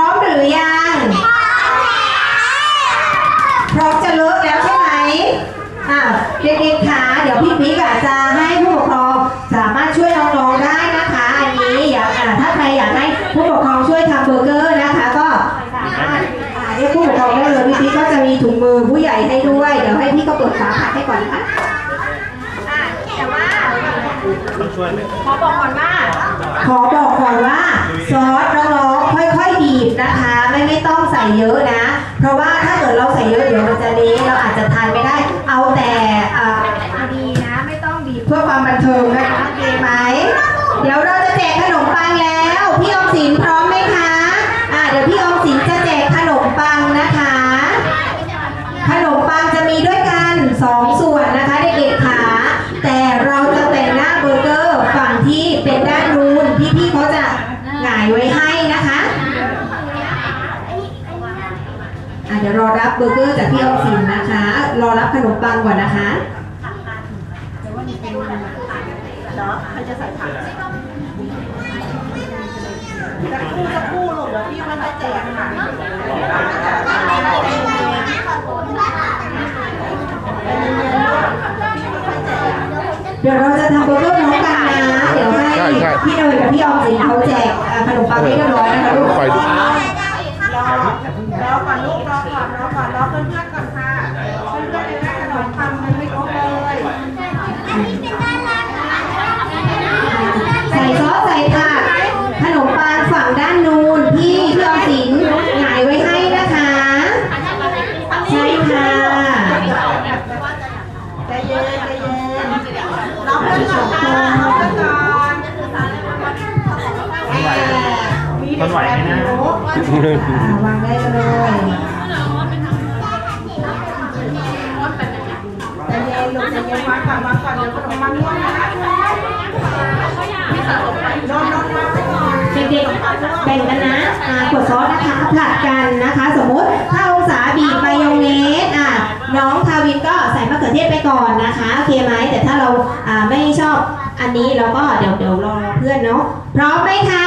พร้อมหรือยัง พร้อมจะเลิกแล้วใช่ไหมอ่าเด็กๆขาเดี๋ยวพี่ปิ๊กอะจะให้ผู้ปกครองสามารถช่วยน้องๆได้นะคะ อันนี้อยากอ่าถ้าใครอยากให้ผู้ปกครองช่วยทำเบอร์เกอร์นะคะ ก็สามารถอ่าเรียกผู้ปกครองได้เลยพี่ปิ๊กก็จะมีถุงมือผู้ใหญ่ให้ด้วย เดี๋ยวให้พี่ก็เปิดฝาผัดให้ก่อนนะคะอ่าแต่ว่าต้องช่วยไหมขอบอกก่อนว่า ขอบอกก่อนว่าซอสน้องๆค่อยๆบีบนะคะ ไม่ไม่ต้องใส่ เยอะนะ เพราะว่าถ้าเกิดเราใส่เยอะเดี๋ยวมันจะเละเราอาจจะทานไม่ได้ เอาแต่อ่าพอดีนะไม่ต้องบีบเพื่อความบันเทิงนะคะโอเคไหมเดี๋ยวเราจะแจกขนมปังแล้ว พี่ออมสินพร้อมไหมคะอ่าเดี๋ยวพี่ออมสินจะแจกขนมปังนะคะ ขนมปังจะมีด้วยกันสองส่วนนะคะเด็กๆค่ะแต่เราจะแต่งหน้าเบอร์เกอร์ฝั่งที่เป็นด้านนูนที่พี่เขาจะหงายไว้ให้นะคะอะเดี๋ยวรอรับเบอร์เกอร์จากพี่ออมสินนะคะ รอรับขนมปังก่อนนะคะเป็นเหรอใครจะใส่ผักสักครู่สักครู่ลูกเดี๋ยวเราจะทำเบอร์เกอร์พร้อมกันนะ เดี๋ยวให้พี่เนยกับพี่ออมสินเขาแจกขนมปังให้เรียบร้อยนะคะลูก อรอก่อนลูกรอก่อนรอก่อนรอเพื่อนๆก่อนค่ะเพื่อนๆจะได้ขนมปังมันไม่ครบเลยใส่ซอสใส่ผักขนมปังฝั่งด้านนูนที่พี่ออมสินหายไว้ให้นะคะ ใช่ค่ะใจเย็นใจเย็นรอเพื่อนก่อนค่ะ อ่าวางได้เลยใจเย็นลูกใจเย็นวางก่อนวางก่อนเดี๋ยวขนมปังร่วงนะคะนอนนอนวางไว้ก่อนเด็กๆแบ่งกันนะอ่ากดซอสนะคะผลัดกันนะคะ สมมุติถ้าองศาบีบมายองเนสอะน้องทาวินก็ใส่มะเขือเทศไปก่อนนะคะโอเคไหมแต่ถ้าเราอ่าไม่ชอบอันนี้เราก็เดี๋ยวเดี๋ยวรอเพื่อนเนาะพร้อมไหมคะ